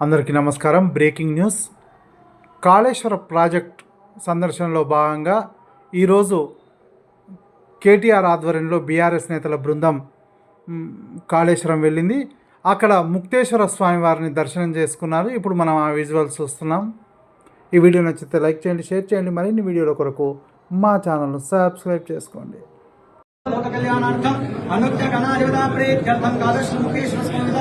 అందరికీ నమస్కారం. Breaking news. Kaleshwara project సందర్శనలో భాగంగా ఈరోజు కేటీఆర్ ఆధ్వర్యంలో బీఆర్ఎస్ నేతల బృందం కాళేశ్వరం వెళ్ళింది. అక్కడ ముక్తేశ్వర స్వామి వారిని దర్శనం చేసుకున్నారు. ఇప్పుడు మనం ఆ విజువల్స్ చూస్తున్నాం. ఈ వీడియో నచ్చితే లైక్ చేయండి షేర్ చేయండి. మరిన్ని వీడియోల కొరకు మా ఛానల్ను సబ్స్క్రైబ్ చేసుకోండి. లోక కళ్యాణార్థం అనుత్య గణాధిపత ప్రేత్యర్థం కాళేశ్వర ముఖేశ్వర స్వామి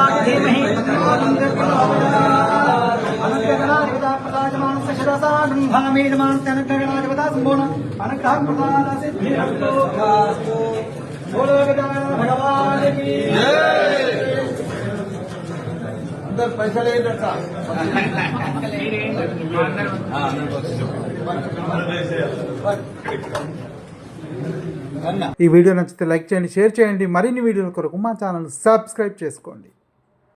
धीमहि अनन्तगणाधिपता प्रदायमानस्य शिरसा गृह्णामीडमानत्यनन्तगणाधिपता सम्पूर्ण अनुग्रह प्रदान सिद्धिरस्तु बोलो गजानन भगवान की अंदर पैसा ले बैठा ఈ వీడియో నచ్చితే లైక్ చేయండి షేర్ చేయండి మరిన్ని వీడియోల కొరకు మా ఛానల్ సబ్స్క్రైబ్ చేసుకోండి